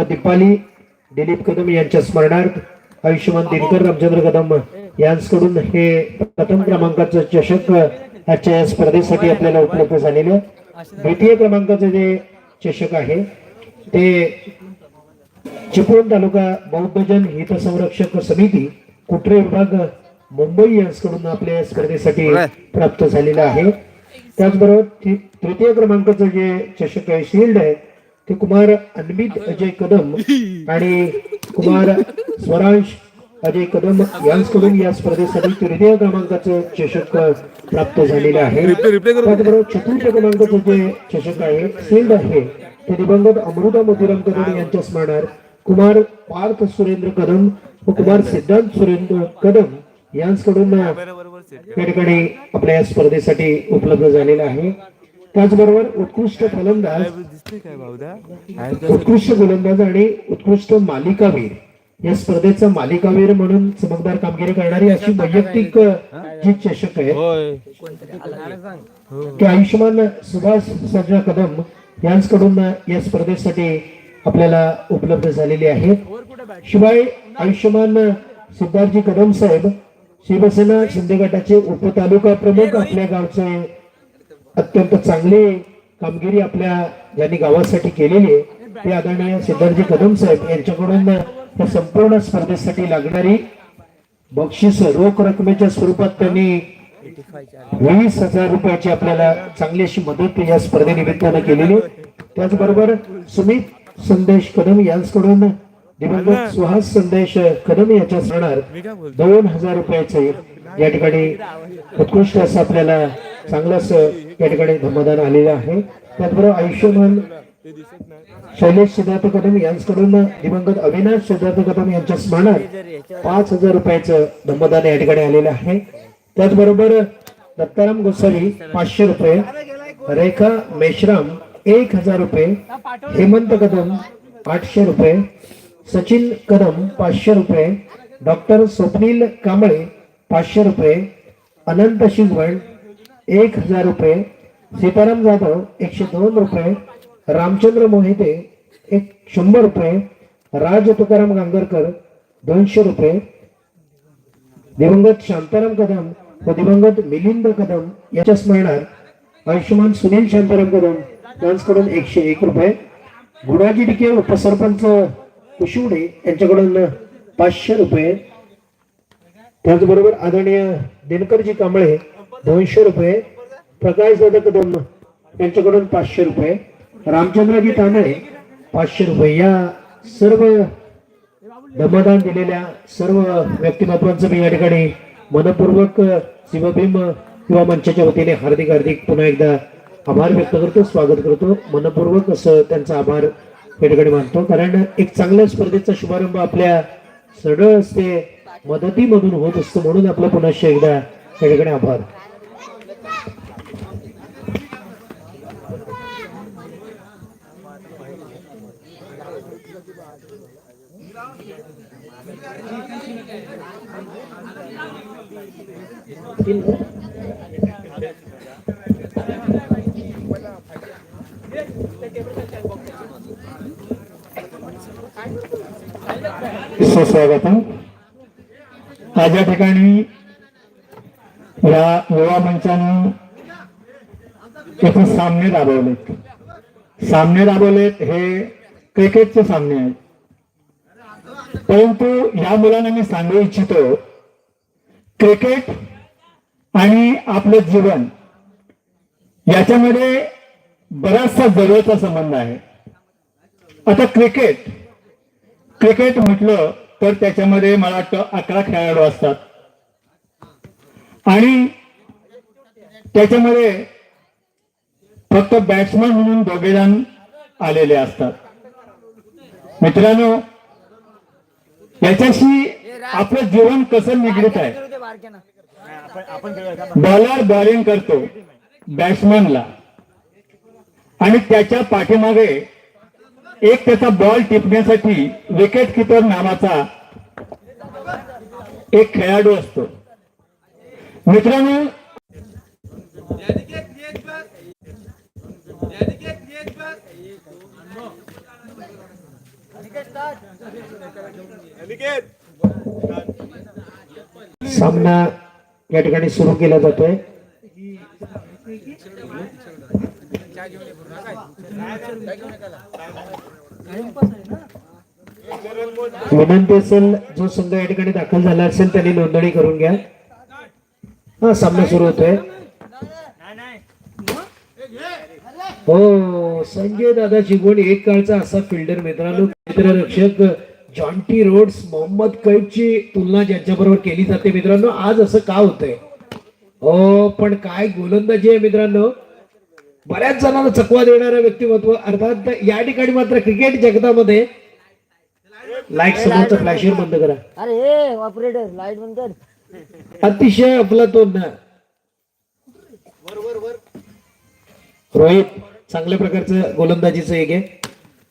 दिपाली दिलीप कदम यांच्या स्मरणार्थ आयुष्यमान दिनकर रामचंद्र कदम यांच्याकडून हे प्रथम क्रमांकाचं चषक आजच्या या स्पर्धेसाठी आपल्याला उपलब्ध झालेलं द्वितीय क्रमांकाचं जे चषक आहे ते चिपळूण तालुका बौद्धजन हितसंरक्षक समिती कुटरे विभाग मुंबई यांच्याकडून आपल्या या स्पर्धेसाठी प्राप्त झालेलं आहे. त्याचबरोबर तृतीय क्रमांकाचं जे चषक आहे शिल्ड आहे ते कुमार अन्वित अजय कदम आणि कुमार स्वरांश अजय कदम यांच्याकडून या स्पर्धेसाठी तृतीय क्रमांकाचं चषक प्राप्त झालेलं आहे. त्याचबरोबर चतुर्थ क्रमांकाचं जे चषक आहे शिल्ड आहे ते दिवंगत अमृता मोतीराम कदम यांच्या स्मरणार्थ कुमार पार्थ सुरेंद्र कदम व कुमार सिद्धांत सुरेंद्र कदम यांच्याकडून या ठिकाणी आपल्या या स्पर्धेसाठी उपलब्ध झालेला आहे. त्याचबरोबर उत्कृष्ट फलंदाज उत्कृष्ट गोलंदाज आणि उत्कृष्ट मालिकावीर. या स्पर्धेचा मालिकावीर म्हणून चमकदार कामगिरी करणारी अशी वैयक्तिक जी चषक आहे. की आयुष्यमान सुभाष सर्जा कदम यांच्याकडून या स्पर्धेसाठी आपल्याला उपलब्ध झालेली आहे. शिवाय आयुष्यमान सिद्धार्थजी कदम साहेब शिवसेना शिंदे गटाचे उपतालुका प्रमुख आपल्या गावचे अत्यंत चांगले कामगिरी आपल्या ज्यांनी गावासाठी केलेली आहे ते आदरणीय सिद्धार्थजी कदम साहेब यांच्याकडून या संपूर्ण स्पर्धेसाठी लागणारी बक्षीस रोख रकमेच्या स्वरूपात त्यांनी वीस हजार रुपयाची आपल्याला चांगली अशी मदत या स्पर्धेनिमित्तानं केलेली. त्याचबरोबर सुमित संदेश कदम यांच्याकडून दिवंगत सुहास संदेश कदम याच्या सणार दोन हजार रुपयाचे या ठिकाणी उत्कृष्ट असं आपल्याला चांगलंच या ठिकाणी धम्मदान आलेलं आहे. त्याचबरोबर आयुष्यमान शैलेश सिद्धार्थ कदम यांच्याकडून दिवंगत अविनाश सिद्धार्थ कदम यांच्या स्मरणात पाच हजार रुपयाचं धम्मदान या ठिकाणी आलेलं आहे. त्याचबरोबर दत्ताराम गोसावी पाचशे रुपये रेखा मेश्राम एक हजार रुपये हेमंत कदम आठशे रुपये सचिन कदम पाचशे रुपये डॉक्टर स्वप्नील कांबळे पाचशे रुपये अनंत शिंगवण एक हजार रुपये. सीताराम जाधव एकशे दोन रुपये. रामचंद्र मोहिते एक शंभर रुपये. राज तुकाराम गांगरकर दोनशे रुपये. दिवंगत शांताराम कदम व दिवंगत मिलिंद कदम याच्या स्मरणात आयुष्यमान सुनील शांताराम कदम यांच्याकडून एकशे एक रुपये. गुणाजी डिके उपसरपंच कुशिवडे यांच्याकडून पाचशे रुपये. त्याचबरोबर आदरणीय दिनकरजी कांबळे दोनशे रुपये प्रकाश दादा कदम यांच्याकडून पाचशे रुपये. रामचंद्रजी तांदळे पाचशे रुपये. या सर्व दमदान दिलेल्या सर्व व्यक्तिमत्वांचं मी या ठिकाणी मनपूर्वक शिवभीम युवा मंचाच्या वतीने हार्दिक हार्दिक पुन्हा एकदा आभार व्यक्त करतो स्वागत करतो. मनपूर्वक असं त्यांचा आभार या ठिकाणी मानतो. कारण एक चांगल्या स्पर्धेचा शुभारंभ आपल्या सरळ असते मदतीमधून होत असतो म्हणून आपलं पुन्हा एकदा या ठिकाणी आभार. सुस्वागतम. आज या ठिकाणी या युवा मंचानं इथे सामने राबवलेत. सामने राबवलेत हे क्रिकेटचे सामने आहेत. परंतु या मुलांना मी सांगू इच्छितो क्रिकेट आणि आपलं जीवन याच्यामध्ये बराचसा जवळचा संबंध आहे. आता क्रिकेट क्रिकेट म्हटलं तर त्याच्यामध्ये मला वाटतं अकरा खेळाडू असतात. आणि त्याच्यामध्ये फक्त बॅट्समन म्हणून दोघे जण आलेले असतात. मित्रांनो याच्याशी आपलं जीवन कसं निगडीत आहे? बॉलर बॉलिंग करतो बॅट्समनला आणि त्याच्या पाठीमागे एक त्याचा बॉल टिपण्यासाठी विकेट किपर नावाचा एक खेळाडू असतो. मित्रांनो सामना या ठिकाणी सुरू केला जातोय. विनंती असेल जो संघ या ठिकाणी दाखल झाला असेल त्यांनी नोंदणी करून घ्या. हा सामना सुरू होतोय. हो संजय दादा चिगवण एक काळचा असा फिल्डर मित्रांनो क्षेत्ररक्षक जॉन्टी रोड्स मोहम्मद कैफची तुलना ज्यांच्याबरोबर केली जाते मित्रांनो आज असं का होतंय? हो पण काय गोलंदाजी आहे मित्रांनो. बऱ्याच जणांना चकवा देणारं व्यक्तिमत्व अर्थात या ठिकाणी मात्र क्रिकेट जगतामध्ये लाइट समोरचा फ्लॅशर बंद करा. अरे ऑपरेटर लाइट बंद कर. अतिशय अफलातून. ना रोहित चांगल्या प्रकारचं गोलंदाजीचं एक आहे.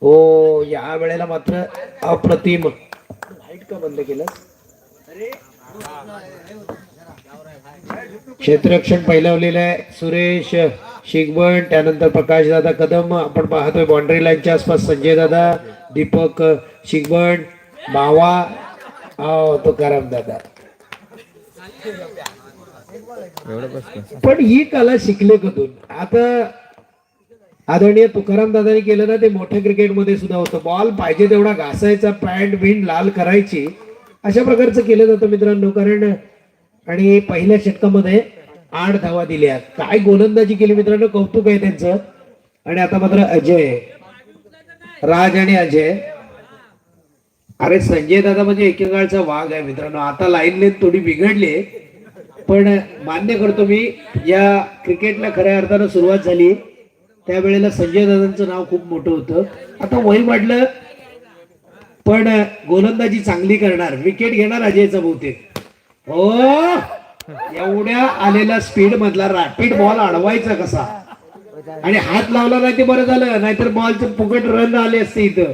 हो या वेळेला मात्र अप्रतिम. लाइट का बंद केलं? क्षेत्ररक्षण पहिलवलेलं आहे. सुरेश शिगवण त्यानंतर प्रकाश दादा कदम. आपण पाहतोय बाउंड्री लाईनच्या आसपास संजय दादा दीपक शिगवण मावा हो तो करम दादा. पण ही कला शिकले कधून? आता आदरणीय तुकाराम दादानी केलं ना ते मोठ्या क्रिकेटमध्ये सुद्धा होतं. बॉल पाहिजे तेवढा घासायचा पॅन्ट बिन लाल करायची. अशा प्रकारचं केलं जातं मित्रांनो कारण आणि पहिल्या षटकामध्ये आठ धावा दिल्या. काय गोलंदाजी केली मित्रांनो कौतुक आहे त्यांचं. आणि आता मात्र अजय. राज आणि अजय. अरे संजय दादा म्हणजे एकेकाळचा वाघ आहे मित्रांनो. आता लाईन लेन थोडी बिघडली. पण मान्य करतो मी या क्रिकेटला खऱ्या अर्थानं सुरुवात झाली. त्यावेळेला संजय दादांचं नाव खूप मोठं होतं. आता वय वाढलं पण गोलंदाजी चांगली करणार. विकेट घेणार अजयचा बहुतेक. हो एवढ्या आलेला स्पीड मधला रॅपिड बॉल अडवायचा कसा? आणि हात लावला नाही ते बरं झालं नाहीतर बॉलचं फुकट रन आले असते इथं.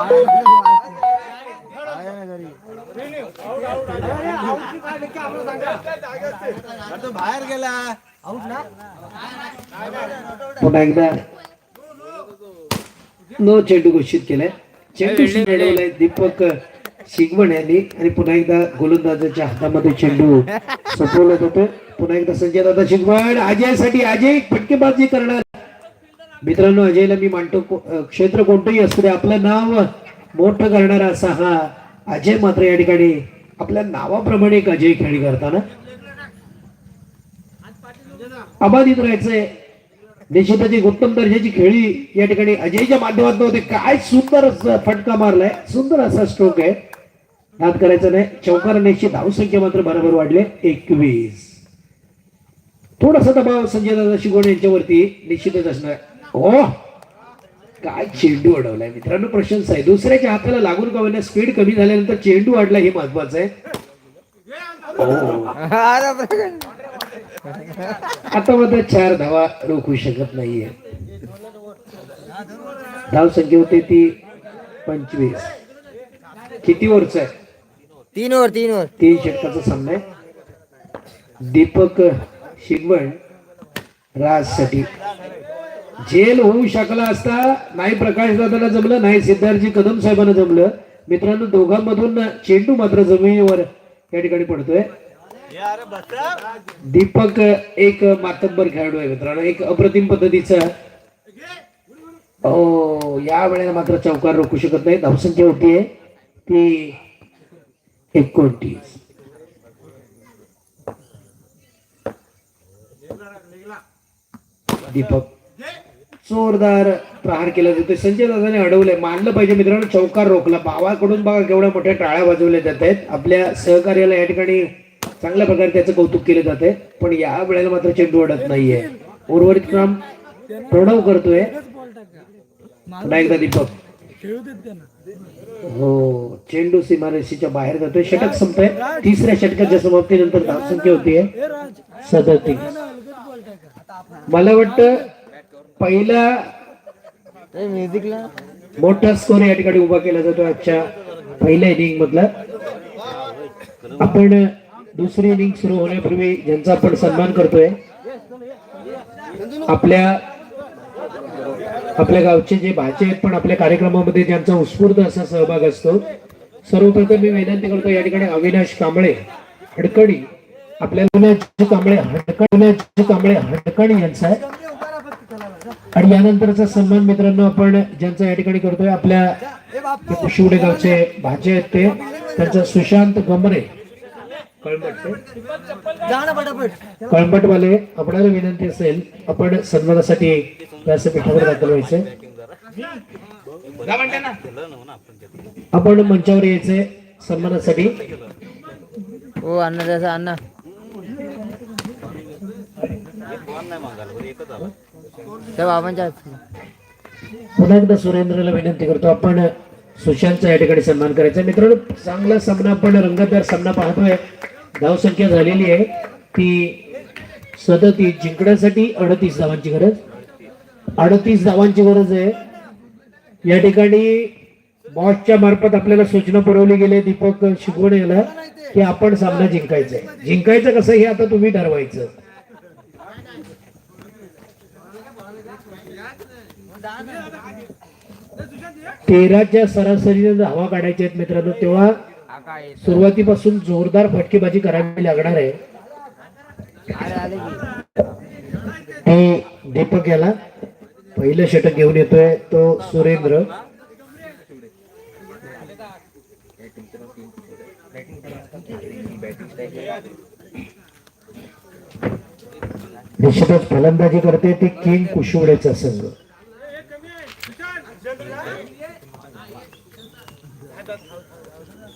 बाहेर गेला पुन्हा एकदा नो चेंडू घोषित केलाय चेंडू मिळवलाय दीपक शिगवण यांनी. आणि पुन्हा एकदा गोलंदाजाच्या हातामध्ये चेंडू सोपवला जातो पुन्हा एकदा संजय दादा शिगवण. अजयसाठी अजय फटकेबाजी करणार. मित्रांनो अजयला मी मानतो क्षेत्र कोणतंही असू दे आपलं नाव मोठं करणारा असा हा अजय मात्र या ठिकाणी आपल्या नावाप्रमाणे एक अजय खेळी करताना अबाधित राहायचंय. निश्चितच एक उत्तम दर्जाची खेळी या ठिकाणी अजयच्या माध्यमातून होते. काय सुंदर फटका मारलाय. सुंदर असा स्ट्रोक आहे. नाद करायचं नाही. चौकार निश्चित धावसंख्या मात्र बरोबर वाढले. एकवीस. थोडासा दबाव संजय दादा शिगोण यांच्यावरती निश्चितच असणार. हो काय चेंडू अडवलाय मित्रांनो प्रशंसा आहे दुसऱ्याच्या हाताला लागून का स्पीड कमी झाल्यानंतर चेंडू वाढला हे महत्वाचं आहे. हो. आता मात्र चार धावा रोखू शकत नाहीये. धाव संख्या होते ती पंचवीस. किती ओव्हरचा आहे? तीन ओव्हर तीन ओव्हर तीन षटकाचा सामना आहे. दीपक शिगवण राजसाठी जेल होऊ शकला असता नाही प्रकाश दादाला जमलं नाही सिद्धार्थजी कदम साहेबांना जमलं. मित्रांनो दोघांमधून चेंडू मात्र जमिनीवर या ठिकाणी पडतोय. दीपक एक मातब्बर खेळाडू आहे मित्रांनो. एक अप्रतिम पद्धतीचा. हो या वेळेला मात्र चौकार रोखू शकत नाही. धावसंख्या होती आहे. ती एकोणतीस. दीपक जोरदार प्रहार केला जातोय. संजय दादाने अडवलंय. मानलं पाहिजे मित्रांनो चौकार रोखला. भावाकडून बघा केवढ्या मोठ्या टाळ्या वाजवल्या जात आहेत. आपल्या सहकार्याला या ठिकाणी चांगल्या प्रकारे त्याचं कौतुक केलं जात आहे. पण या वेळेला मात्र चेंडू अडत नाहीये. उर्वरित काम प्रणव करतोय. पुन्हा एकदा दीपक. हो चेंडू सीमारेषेच्या बाहेर जातोय. षटक संपतोय. तिसऱ्या षटकाच्या समाप्तीनंतर धावसंख्या होतीये. सदतीस. मला वाटतं पहिला म्युझिकला? मोठा स्कोर या ठिकाणी उभा केला जातो आजच्या पहिल्या इनिंग मधला. आपण दुसरी इनिंग सुरू होण्यापूर्वी ज्यांचा आपण सन्मान करतोय आपल्या आपल्या गावचे जे भाचे आहेत पण आपल्या कार्यक्रमामध्ये ज्यांचा उत्स्फूर्त असा सहभाग असतो सर्वप्रथम मी विनंती करतो या ठिकाणी अविनाश कांबळे हडकणी आपल्याला कांबळे हडकणी अविनाश कांबळे हडकणी यांचा आहे आणि यानंतरचा सन्मान मित्रांनो आपण ज्यांचा या ठिकाणी करतोय आपल्या शिवडे गावचे भाचे आहेत ते. त्यांचा सुशांत गमरे. कळंबट कळंबटवाले आपल्याला विनंती असेल आपण सन्मानासाठी व्यासपीठावर दाखल व्हायचे. आपण मंचावर यायचे सन्मानासाठी. हो अण्णा त्याचा अण्णा. त्या बाबांच्या पुन्हा एकदा सुरेंद्रला विनंती करतो आपण सुशांतचा या ठिकाणी सन्मान करायचा. मित्रांनो चांगला सामना आपण रंगतदार सामना पाहतोय. धावसंख्या झालेली आहे. ती सदतीस जिंकण्यासाठी अडतीस धावांची गरज. अडतीस धावांची गरज आहे. या ठिकाणी बॉसच्या मार्फत आपल्याला सूचना पुरवली गेली दीपक शिकवण याला की आपण सामना जिंकायचा आहे. जिंकायचं कसं हे आता तुम्ही ठरवायचं. तेराच्या सरासरीने धावा काढायच्या आहेत मित्रांनो तेव्हा सुरुवातीपासून जोरदार फटकेबाजी करावी लागणार आहे. ते दीपक याला पहिलं षटक घेऊन येतोय तो सुरेंद्र. निश्चितच फलंदाजी करते ते किंग कुशिवडेचा संघ.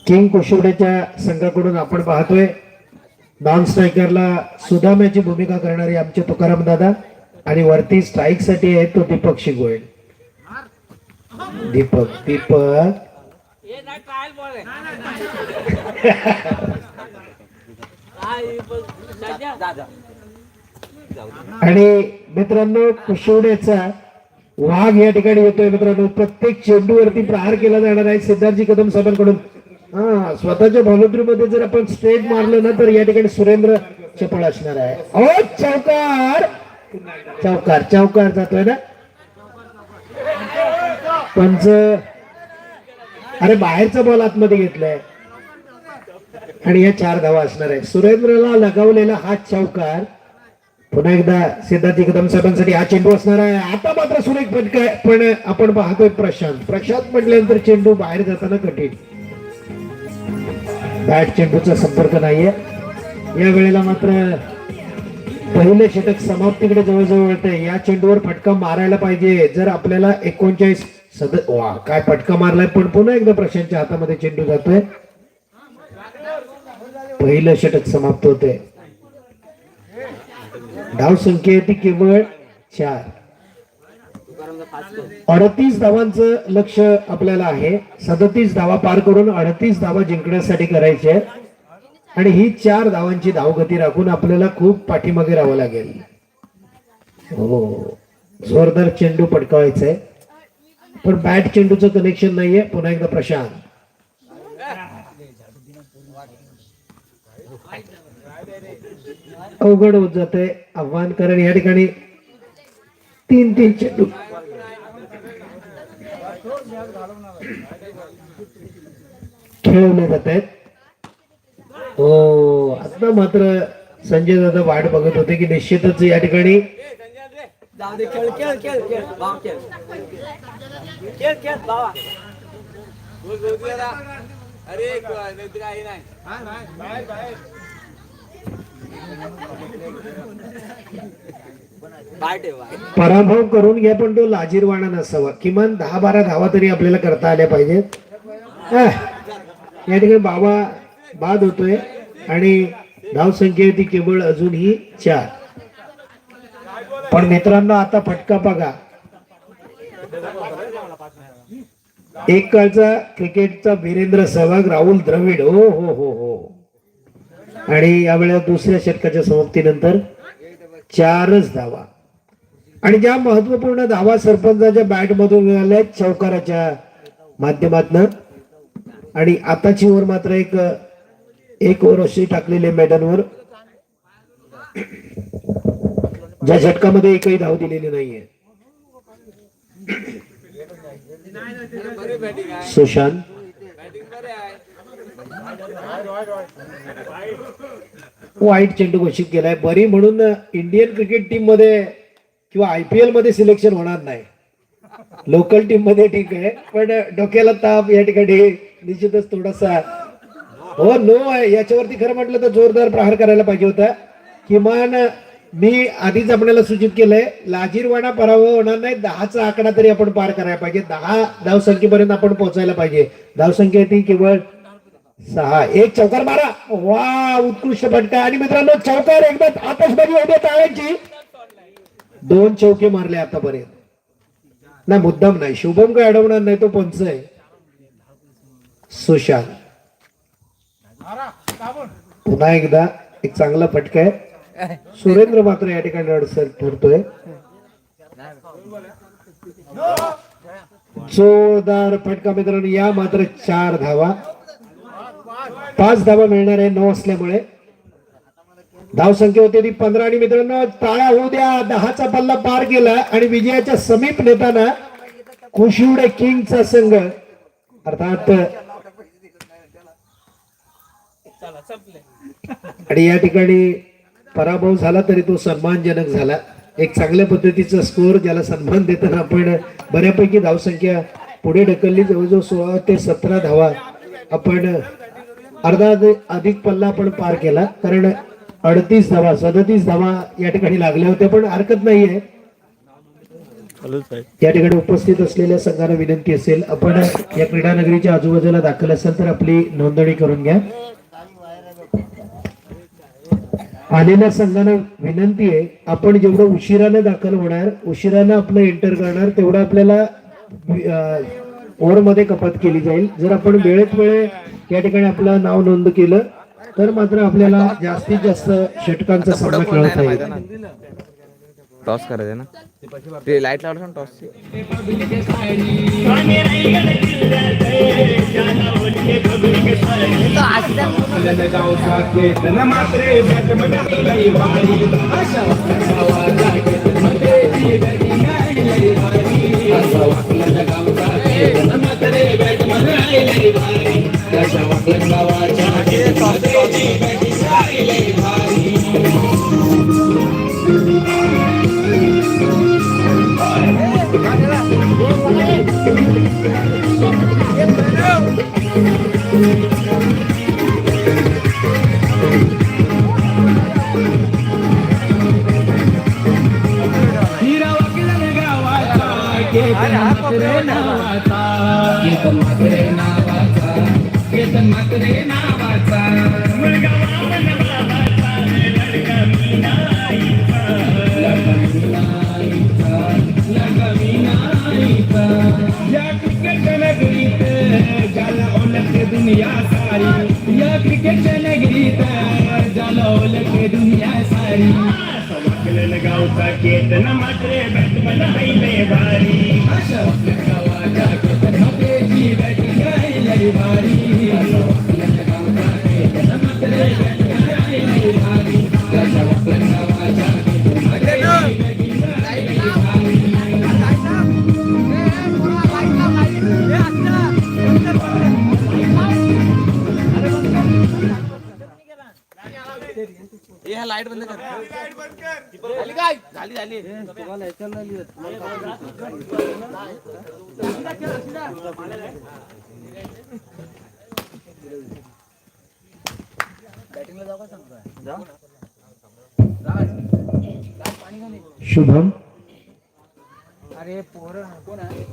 किंग कोशिवड्याच्या संघाकडून आपण पाहतोय नॉन स्ट्रायकरला सुदाम्याची भूमिका करणारे आमचे तुकाराम दादा आणि वरती स्ट्राईकसाठी आहे तो दीपक शिगोळे. दीपक दीपक. आणि मित्रांनो कुशिवड्याचा वाघ या ठिकाणी येतोय मित्रांनो. प्रत्येक चेंडूवरती प्रहार केला जाणार आहे सिद्धार्थजी कदम साहेबांकडून. हा स्वतःच्या मध्ये जर आपण स्ट्रेट मारलं ना तर या ठिकाणी सुरेंद्र चपळ असणार आहे. ओ चौकार! चौकार चौकार जातोय ना? पंच अरे बाहेरचा बॉल आतमध्ये घेतलाय. आणि या चार धावा असणार आहे. सुरेंद्रला लगावलेला हा चौकार पुन्हा एकदा सिद्धार्थ कदम साहेबांसाठी हा चेंडू असणार आहे. आता मात्र सुरेख फटका पण आपण पाहतोय प्रशांत. प्रशांत म्हटल्यानंतर चेंडू बाहेर जाताना कठीण. बॅट चेंडूचा संपर्क नाहीये. या वेळेला मात्र पहिले षटक समाप्तीकडे जवळजवळ आहे या चेंडूवर फटका मारायला पाहिजे. जर आपल्याला एकोणचाळीस सद वा काय फटका मारलाय पण पुन्हा एकदा प्रशांतच्या हातामध्ये चेंडू जातोय. पहिलं षटक समाप्त होते धाव संख्या ती केवळ चार. अडतीस धावांचं लक्ष आपल्याला आहे. सदतीस धावा पार करून अडतीस धावा जिंकण्यासाठी करायचे आहे आणि ही चार धावांची धावगती राखून आपल्याला खूप पाठीमागे राहावं लागेल. हो. जोरदार चेंडू पटकावायचा आहे पण बॅट चेंडूचं कनेक्शन नाहीये. पुन्हा एकदा प्रशांत. अवघड होत जाते आव्हान कारण या ठिकाणी तीन तीन चेंडू खेळवले जात आहेत हो आता मात्र संजय दादा वाट बघत होते की निश्चितच या ठिकाणी जाऊ दे खेळ खेळ खेळ खेळ भाव खेळ खेळ खेळ भावा अरे पराभव करून घ्या पण तो लाजीरवाणा नसावा. किमान दहा बारा धावा तरी आपल्याला करता आल्या पाहिजेत. या ठिकाणी बाबा बाद होतोय आणि धाव संख्या ती केवळ अजूनही चार. पण मित्रांनो आता फटका बघा. एक काळचा क्रिकेटचा वीरेंद्र सहवाग राहुल द्रविड. हो हो हो हो. आणि यावेळेला दुसऱ्या षटकाच्या समाप्तीनंतर चारच धावा. आणि ज्या महत्त्वपूर्ण धावा सरपंचाच्या बॅट मधून मिळाल्या आहेत चौकाराच्या माध्यमातन. आणि आताची ओव्हर मात्र एक एक ओव्हर अशी टाकलेली आहे ज्या झटकामध्ये एकही धाव दिलेली नाहीये. सुशांत. हो, वाईट चेंडू घोषित केलाय. बरी म्हणून इंडियन क्रिकेट टीममध्ये किंवा आय पी एलमध्ये सिलेक्शन होणार नाही. लोकल टीममध्ये ठीक आहे पण डोक्याला ताप या ठिकाणी निश्चितच थोडासा. हो नो आहे याच्यावरती खरं म्हटलं तर जोरदार प्रहार करायला पाहिजे होता. किमान मी आधीच आपल्याला सूचित केलंय लाजीरवाडा पराभव होणार नाही. दहाचा आकडा तरी आपण पार करायला पाहिजे. दहा धावसंख्येपर्यंत आपण पोहोचायला पाहिजे. धावसंख्या ती केवळ सहा एक चौकार मारा. वा उत्कृष्ट फटका. आणि मित्रांनो चौकार एकदा आतषबाजी होते टाळ्यांची. दोन चौके मारले आतापर्यंत. नाही मुद्दाम नाही. शुभम काय अडवणार नाही तो पंच आहे. सुशांत. पुन्हा एकदा एक चांगला फटका आहे. सुरेंद्र मात्र या ठिकाणी अडचण ठरतोय. जोरदार फटका मित्रांनो या मात्र चार धावा. पाच धावा मिळणार आहे नऊ असल्यामुळे. धावसंख्या होती ती पंधरा आणि मित्रांनो टाळ्या होऊ द्या. दहाचा पल्ला पार केला आणि विजयाच्या समीप नेताना कुशिवडे किंगचा संघ अर्थात आणि या ठिकाणी पराभव झाला तरी तो सन्मानजनक झाला. एक चांगल्या पद्धतीचा स्कोअर ज्याला सन्मान देताना आपण बऱ्यापैकी धावसंख्या पुढे ढकलली. जवळजवळ सोळा ते सतरा धावा आपण अर्धा अधिक पल्ला आपण पार केला कारण अडतीस धावा सदतीस धावा या ठिकाणी लागल्या होत्या पण हरकत नाहीये. या ठिकाणी उपस्थित असलेल्या संघाला विनंती असेल आपण या क्रीडा नगरीच्या आजूबाजूला दाखल असाल तर आपली नोंदणी करून घ्या. आलेल्या संघाला विनंती आहे आपण जेवढं उशिराने दाखल होणार उशिराने आपलं एंटर करणार तेवढं आपल्याला ओव्हरमध्ये कपात केली जाईल. जर आपण वेळेत वेळे या ठिकाणी आपलं नाव नोंद केलं तर मात्र आपल्याला जास्तीत जास्त षटकांचा सामना खेळवता येईल. टॉस करायचं ना? ते लाइट लावलं ना ओळख दुनिया सारी. वाकलेलं गावचा केतन मात्र बॅटमन हायले भारी. अशा वाकलेलं गावाच्या केतन जी बॅटिंग हायले भारी. असं वाकलेलं गावचा केतन मात्र शुभम. अरे पोरं. कोण आहे?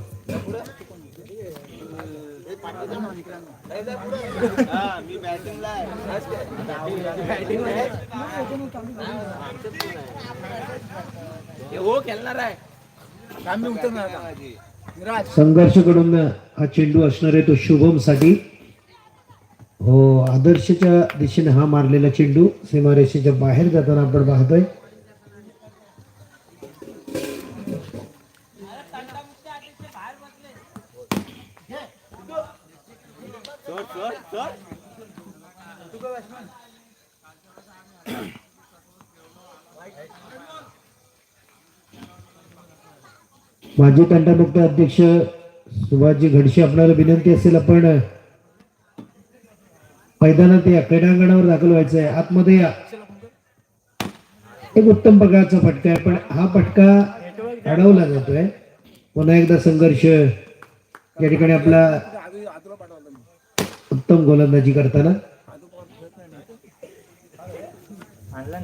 मी बॅटिंगला हो खेळणार आहे. आम्ही उतरणार संघर्षकडून हा चेंडू असणार आहे तो शुभमसाठी हो आदर्शच्या दिशेने हा मारलेला चेंडू सीमारेषेच्या बाहेर जाताना आपण पाहतोय. माजी तंटामुक्त अध्यक्ष सुभाषजी घडशी आपल्याला विनंती असेल आपण मैदानात या क्रीडांगणावर दाखल व्हायचं आहे आतमध्ये या. एक उत्तम प्रकारचा फटका आहे पण हा फटका अडवला जातोय. पुन्हा एकदा संघर्ष या ठिकाणी आपला उत्तम गोलंदाजी करताना. आणला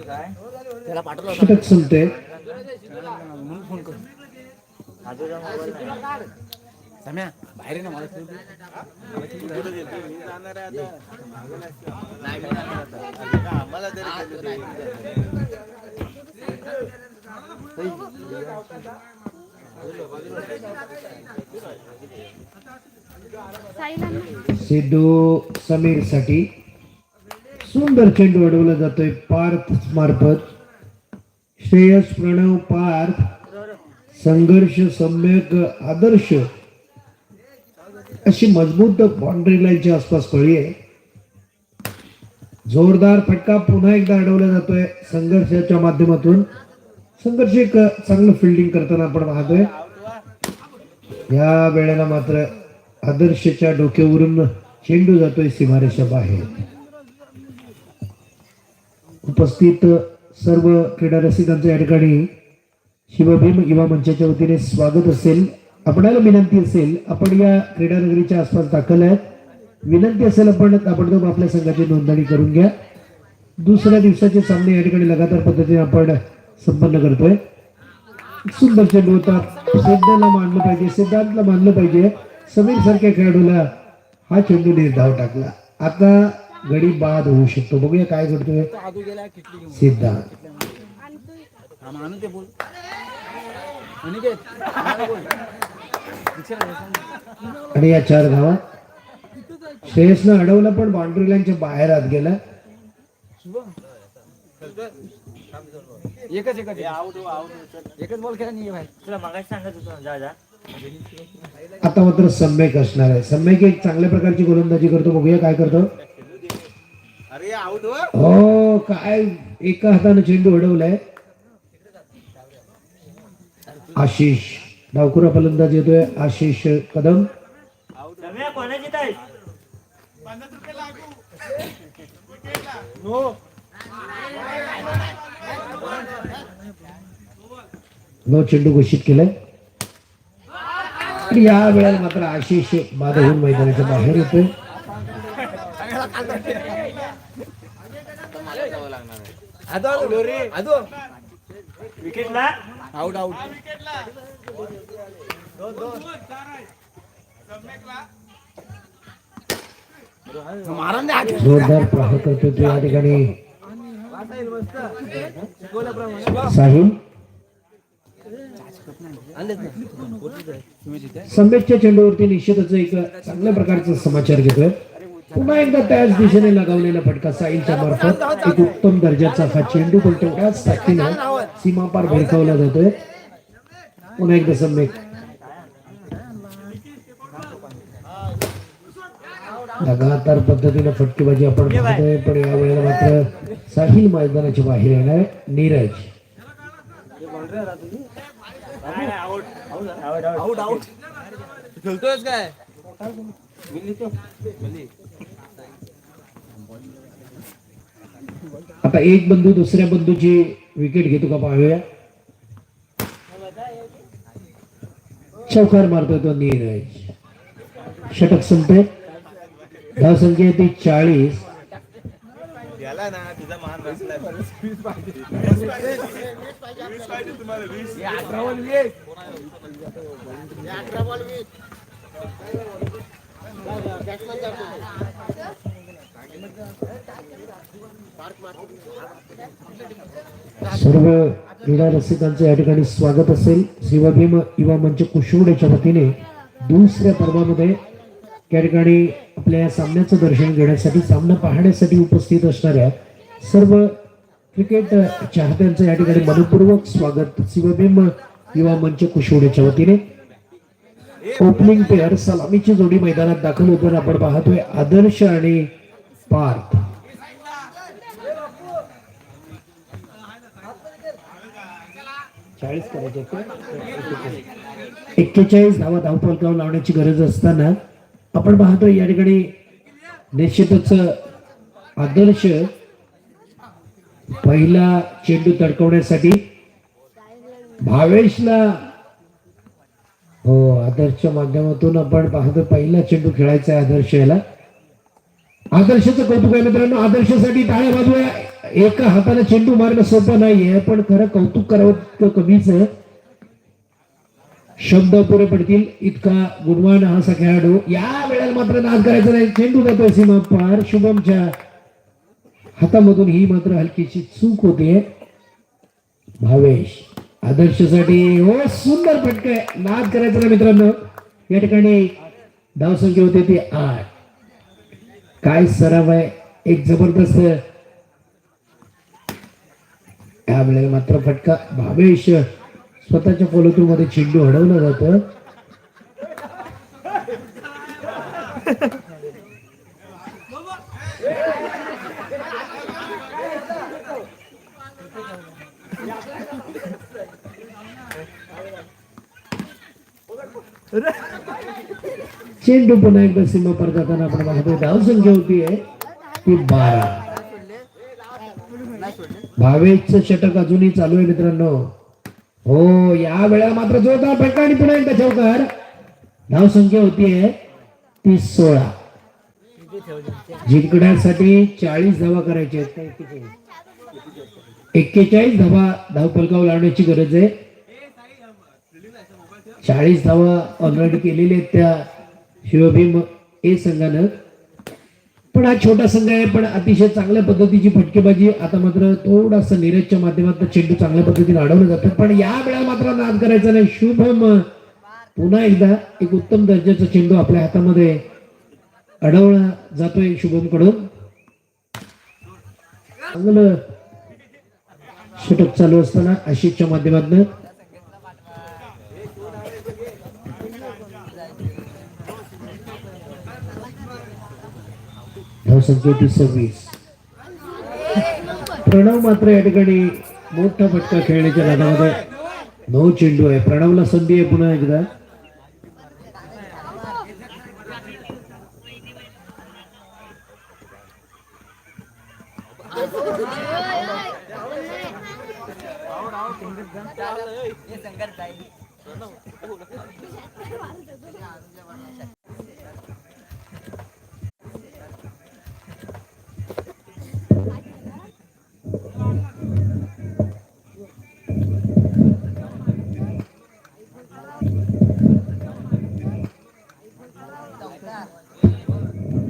सम्या बाहेर ना मला आम्हाला. सिद्धू समीरसाठी सुंदर चेंडू अडवला जातोय पार्थ मार्फत. श्रेयस प्रणव पार्थ. संघर्ष सम्यक आदर्श अशी मजबूत बाउंड्री लाईनच्या आसपास फळी आहे. जोरदार फटका पुन्हा एकदा अडवला जातोय संघर्षाच्या माध्यमातून. संघर्ष एक चांगलं फिल्डिंग करताना आपण पाहतोय. या वेळेला मात्र आदर्शच्या डोक्यावरून चेंडू जातोय सीमारेषा बाहेर. उपस्थित सर्व क्रीडा रसिकांचं या ठिकाणी शिवभीम युवा मंचाच्या वतीने स्वागत असेल. आपणाला विनंती असेल आपण या क्रीडानगरीच्या आसपास दाखल आहेत. विनंती असेल आपण ताबडतोब आपल्या संघाची नोंदणी करून घ्या. दुसऱ्या दिवसाचे सामने या ठिकाणी लगातार पद्धतीने आपण संपन्न करतोय. सुंदर चेंडू होता. सिद्धाला मानलं पाहिजे सिद्धांतला मानलं पाहिजे. समीर सारख्या खेळाडूला हा चेंडू निर्धाव टाकला. आता गडी बाद होऊ शकतो. बघूया काय घडतोय. सिद्धांत. आणि या चार धावा श्रेयसनं अडवलं पण बाउंड्री लाईनच्या बाहेर आत गेला. शुभम एकच एकच. एकच बॉल खेळा नाही भाई तुला मागाशी सांगत होतो जा जा. आता मात्र सम्यक असणार आहे. सम्यक एक चांगल्या प्रकारची गोलंदाजी करतो. बघूया काय करतो. अरे आऊट हो हो काय एका हाताने चेंडू अडवलाय आशिष. डावकुरा फलंदाज येतोय? आशिष कदम. नो चेंडू घोषित केलाय. आणि या वेळेला मात्र आशिष बाद होऊन मैदानाच्या बाहेर येतोय. विकेटला. आउट आउट जोरदार प्रहार करतोय तो या ठिकाणी. साहिल. सम्यकच्या चेंडूवरती निश्चितच एक चांगल्या प्रकारचा समाचार घेतोय. पुन्हा एकदा त्याच दिशेने लगावलेला फटका साहिलच्या मार्फत एक उत्तम दर्जाचा हा चेंडू पण तेवढ्याच ताकदीनं सीमापार भिरकावला जातोय. पुन्हा एकदा सम्यक. लगातार पद्धतीने फटकेबाजी आपण पाहतोय पण या वेळेला मात्र साहिल मैदानाच्या बाहेर येणार. नीरज. Out out. खेळतोयस काय? आता एक बंधू दुसऱ्या बंधूची विकेट घेतो का पाहूया? चौकार मारतोय तो नीरज. षटक संपे. धाव संख्या येते चाळीस. सर्व क्रीडा रसिकांचं या ठिकाणी स्वागत असेल. शिवभीम युवा मंच कुशवड्याच्या वतीने दुसऱ्या पर्वामध्ये त्या ठिकाणी आपल्या या सामन्याचं दर्शन घेण्यासाठी सामना पाहण्यासाठी उपस्थित असणाऱ्या सर्व क्रिकेट चाहत्यांचं या ठिकाणी मनपूर्वक स्वागत. शिवभीम युवा मंच कुशवड्याच्या वतीने. ओपनिंग पेअर सलामीची जोडी मैदानात दाखल होताना आपण पाहतोय आदर्श आणि पार्थ. चाळीस करायचे एक्केचाळीस धावा धावपलकावर लावण्याची गरज असताना आपण पाहतो या ठिकाणी निश्चितच आदर्श पहिला चेंडू तडकवण्यासाठी भावेशला हो आदर्शच्या माध्यमातून आपण पाहतो पहिला चेंडू खेळायचा आहे आदर्श याला. आदर्शाचं कौतुक आहे मित्रांनो आदर्शासाठी टाळ्या बाजूया एका हाताने चेंडू मारणं सोपं नाहीये पण खरं कौतुक करावं तितकं कमीच आहे. शब्द पुरे पडतील. इतका गुणवान हा असा खेळाडू या वेळेला मात्र नाद करायचा नाही. चेंडू जातोय सीमा पार. शुभमच्या हातामधून ही मात्र हलकीची चूक होते. भावेश आदर्शसाठी हो सुंदर फटका आहे. नाद करायचा ना मित्रांनो. या ठिकाणी धावसंख्या होते ती आठ. काय सराव आहे? एक जबरदस्त या वेळेला मात्र फटका भावेश स्वतःच्या फॉलोथ्रू मध्ये चेंडू हडवलं जातं. चेंडू पुन्हा एकदा सीमा पर जाताना आपण पाहतो धाव संख्या होती आहे ती बारा. भावेशचं षटक अजूनही चालू आहे मित्रांनो. हो या वेळा मात्र जोरदार फटका आणि पुन्हा एकदा चौकार धावसंख्या होतीये होती आहे ती सोळा. जिंकण्यासाठी चाळीस धावा करायच्या आहेत. एक्केचाळीस धावा धाव फलकावर लावण्याची गरज आहे. चाळीस धावा ऑलरेडी केलेल्या आहेत त्या शिवभीम ए संघानं. पण हा छोटा संघ आहे पण अतिशय चांगल्या पद्धतीची फटकेबाजी आता मात्र थोडासा नीरजच्या माध्यमात चेंडू चांगल्या पद्धतीने अडवलं जातो पण या वेळा मात्र नाद करायचा नाही. शुभम पुन्हा एकदा एक उत्तम दर्जाचा चेंडू आपल्या हातामध्ये अडवला जातोय शुभमकडून चांगलं षटक चालू असताना आशिषच्या माध्यमातून. धावसंख्या ती सव्वीस प्रणव मात्र या ठिकाणी मोठा फटका खेळण्याच्या नादामध्ये नऊ चेंडू आहे प्रणवला संधी आहे पुन्हा एकदा